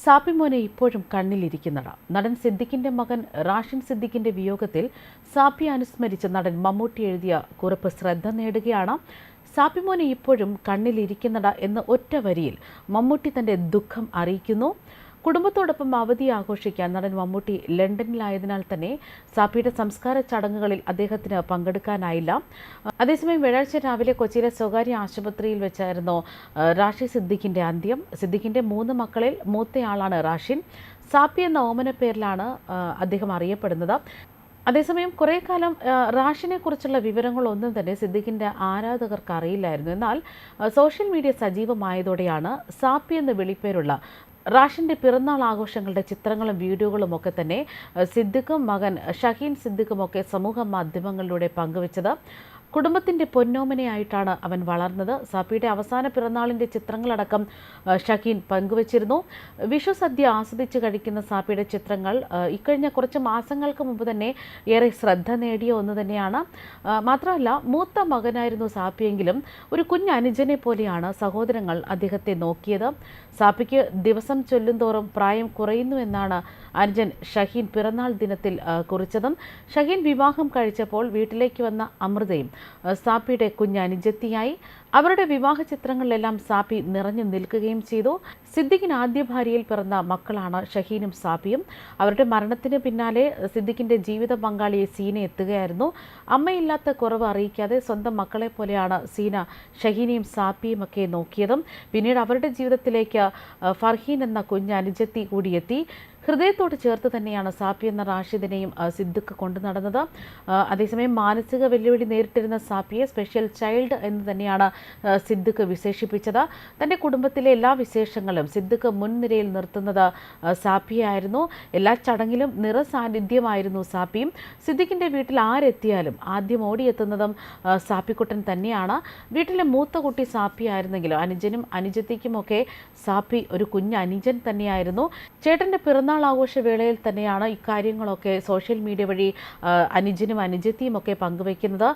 സാപ്പി മോനെ ഇപ്പോഴും കണ്ണിലിരിക്കുന്നട നടൻ സിദ്ദിഖിന്റെ മകൻ റാഷിൻ സിദ്ദിഖിന്റെ വിയോഗത്തിൽ സാപ്പി അനുസ്മരിച്ച നടൻ മമ്മൂട്ടി എഴുതിയ കുറിപ്പ് ശ്രദ്ധ നേടുകയാണ്. സാപ്പിമോനെ ഇപ്പോഴും കണ്ണിലിരിക്കുന്നട എന്ന ഒറ്റ വരിയിൽ മമ്മൂട്ടി തന്റെ ദുഃഖം അറിയിക്കുന്നു. കുടുംബത്തോടൊപ്പം അവധി ആഘോഷിക്കാൻ നടൻ മമ്മൂട്ടി ലണ്ടനിലായതിനാൽ തന്നെ സാപ്പിയുടെ സംസ്കാര ചടങ്ങുകളിൽ അദ്ദേഹത്തിന് പങ്കെടുക്കാനായില്ല. അതേസമയം വ്യാഴാഴ്ച രാവിലെ കൊച്ചിയിലെ സ്വകാര്യ ആശുപത്രിയിൽ വെച്ചായിരുന്നു റാഷി സിദ്ദിഖിന്റെ അന്ത്യം. സിദ്ദിഖിന്റെ മൂന്ന് മക്കളിൽ മൂത്തയാളാണ് റാഷിൻ. സാപ്പി എന്ന ഓമന പേരിലാണ് അദ്ദേഹം അറിയപ്പെടുന്നത്. അതേസമയം കുറേ കാലം റാഷിനെ കുറിച്ചുള്ള വിവരങ്ങളൊന്നും തന്നെ സിദ്ദിഖിന്റെ ആരാധകർക്ക് അറിയില്ലായിരുന്നു. എന്നാൽ സോഷ്യൽ മീഡിയ സജീവമായതോടെയാണ് സാപ്പി എന്ന വിളിപ്പേരുള്ള റാഷിന്റെ പിറന്നാൾ ആഘോഷങ്ങളുടെ ചിത്രങ്ങളും വീഡിയോകളും ഒക്കെ തന്നെ സിദ്ദിഖും മകൻ ഷഹീൻ സിദ്ദിഖും ഒക്കെ സമൂഹ മാധ്യമങ്ങളിലൂടെ പങ്കുവച്ചത്. കുടുംബത്തിന്റെ പൊന്നോമനയായിട്ടാണ് അവൻ വളർന്നത്. സാപ്പിയുടെ അവസാന പിറന്നാളിന്റെ ചിത്രങ്ങളടക്കം ഷഹീൻ പങ്കുവച്ചിരുന്നു. വിഷു സദ്യ ആസ്വദിച്ച് കഴിക്കുന്ന സാപ്പിയുടെ ചിത്രങ്ങൾ ഇക്കഴിഞ്ഞ കുറച്ച് മാസങ്ങൾക്ക് മുമ്പ് തന്നെ ഏറെ ശ്രദ്ധ നേടിയ ഒന്ന് തന്നെയാണ്. മാത്രമല്ല മൂത്ത മകനായിരുന്നു സാപ്പിയെങ്കിലും ഒരു കുഞ്ഞ് അനുജനെ പോലെയാണ് സഹോദരങ്ങൾ അദ്ദേഹത്തെ നോക്കിയത്. സാപ്പിക്ക് ദിവസം ചൊല്ലുംതോറും പ്രായം കുറയുന്നു എന്നാണ് അനുജൻ ഷഹീൻ പിറന്നാൾ ദിനത്തിൽ കുറിച്ചതും. ഷഹീൻ വിവാഹം കഴിച്ചപ്പോൾ വീട്ടിലേക്ക് വന്ന അമൃതയും സാപ്പിയുടെ കുഞ്ഞ് അനുജത്തിയായി. അവരുടെ വിവാഹ ചിത്രങ്ങളിലെല്ലാം സാപ്പി നിറഞ്ഞു നിൽക്കുകയും ചെയ്തു. സിദ്ദിഖിന് ആദ്യ ഭാര്യയിൽ പിറന്ന മക്കളാണ് ഷഹീനും സാപ്പിയും. അവരുടെ മരണത്തിന് പിന്നാലെ സിദ്ദിഖിന്റെ ജീവിത പങ്കാളിയെ സീന എത്തുകയായിരുന്നു. അമ്മയില്ലാത്ത കുറവ് അറിയിക്കാതെ സ്വന്തം മക്കളെ പോലെയാണ് സീന ഷഹീനെയും സാപ്പിയും ഒക്കെ നോക്കിയതും. പിന്നീട് അവരുടെ ജീവിതത്തിലേക്ക് ഫർഹീൻ എന്ന കുഞ്ഞ് അനുജത്തി കൂടിയെത്തി ഹൃദയത്തോട് ചേർത്ത് തന്നെയാണ് സാപ്പി എന്ന റാഷിദിനെയും സിദ്ദിഖ് കൊണ്ടു നടന്നത്. അതേസമയം മാനസിക വെല്ലുവിളി നേരിട്ടിരുന്ന സാപ്പിയെ സ്പെഷ്യൽ ചൈൽഡ് എന്ന് തന്നെയാണ് സിദ്ദിഖ് വിശേഷിപ്പിച്ചത്. തന്റെ കുടുംബത്തിലെ എല്ലാ വിശേഷങ്ങളും സിദ്ദിഖ് മുൻനിരയിൽ നിർത്തുന്നത് സാപ്പിയായിരുന്നു. എല്ലാ ചടങ്ങിലും നിറസാന്നിധ്യമായിരുന്നു സാപ്പിയും. സിദ്ദിഖിന്റെ വീട്ടിൽ ആരെത്തിയാലും ആദ്യം ഓടിയെത്തുന്നതും സാപ്പിക്കുട്ടൻ തന്നെയാണ്. വീട്ടിലെ മൂത്ത കുട്ടി സാപ്പിയായിരുന്നെങ്കിലും അനുജനും അനുജത്തിക്കുമൊക്കെ സാപ്പി ഒരു കുഞ്ഞ് അനുജൻ തന്നെയായിരുന്നു. ചേട്ടന്റെ പിറന്നാൾ ആഘോഷ വേളയിൽ തന്നെയാണ് ഇക്കാര്യങ്ങളൊക്കെ സോഷ്യൽ മീഡിയ വഴി അനുജനും അനുജത്തിയും ഒക്കെ പങ്കുവയ്ക്കുന്നത്.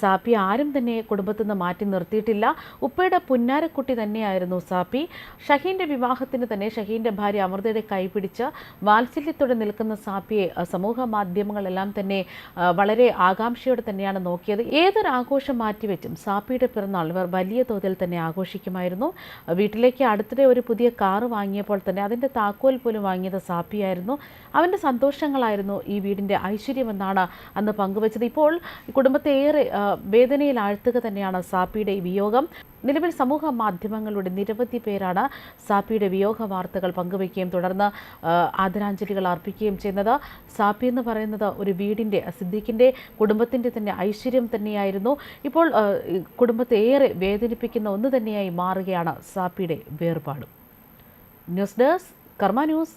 സാപ്പി ആരും തന്നെ കുടുംബത്തിൽ നിന്ന് മാറ്റി നിർത്തിയിട്ടില്ല. ഉപ്പയുടെ പുന്നാരക്കുട്ടി തന്നെയായിരുന്നു സാപ്പി. ഷഹീന്റെ വിവാഹത്തിന് തന്നെ ഷഹീന്റെ ഭാര്യ അമൃതയുടെ കൈപിടിച്ച് വാത്സല്യത്തോടെ നിൽക്കുന്ന സാപ്പിയെ സമൂഹ മാധ്യമങ്ങളെല്ലാം തന്നെ വളരെ ആകാംക്ഷയോടെ തന്നെയാണ് നോക്കിയത്. ഏതൊരു ആഘോഷം മാറ്റിവെച്ചും സാപ്പിയുടെ പിറന്നാൾ ഇവർ വലിയ തോതിൽ തന്നെ ആഘോഷിക്കുമായിരുന്നു. വീട്ടിലേക്ക് അടുത്തിടെ ഒരു പുതിയ കാറ് വാങ്ങിയപ്പോൾ തന്നെ അതിന്റെ താക്കോൽ പോലും വാങ്ങിയത് സാപ്പിയായിരുന്നു അവന്റെ സന്തോഷങ്ങളായിരുന്നു ഈ വീടിന്റെ ഐശ്വര്യമെന്നാണ് അന്ന് പങ്കുവച്ചത്. ഇപ്പോൾ കുടുംബത്തെ ഏറെ വേദനയിൽ ആഴ്ത്തുക തന്നെയാണ് സാപ്പിയുടെ ഈ വിയോഗം. നിലവിൽ സമൂഹ മാധ്യമങ്ങളുടെ നിരവധി പേരാണ് സാപ്പിയുടെ വിയോഗ വാർത്തകൾ പങ്കുവയ്ക്കുകയും തുടർന്ന് ആദരാഞ്ജലികൾ അർപ്പിക്കുകയും ചെയ്യുന്നത്. സാപ്പി എന്ന് പറയുന്നത് ഒരു വീടിന്റെ സിദ്ദീഖിന്റെ കുടുംബത്തിന്റെ തന്നെ ഐശ്വര്യം തന്നെയായിരുന്നു. ഇപ്പോൾ കുടുംബത്തെ ഏറെ വേദനിപ്പിക്കുന്ന ഒന്ന് തന്നെയായി മാറുകയാണ് സാപ്പിയുടെ വേർപാട്. News desk Karma news.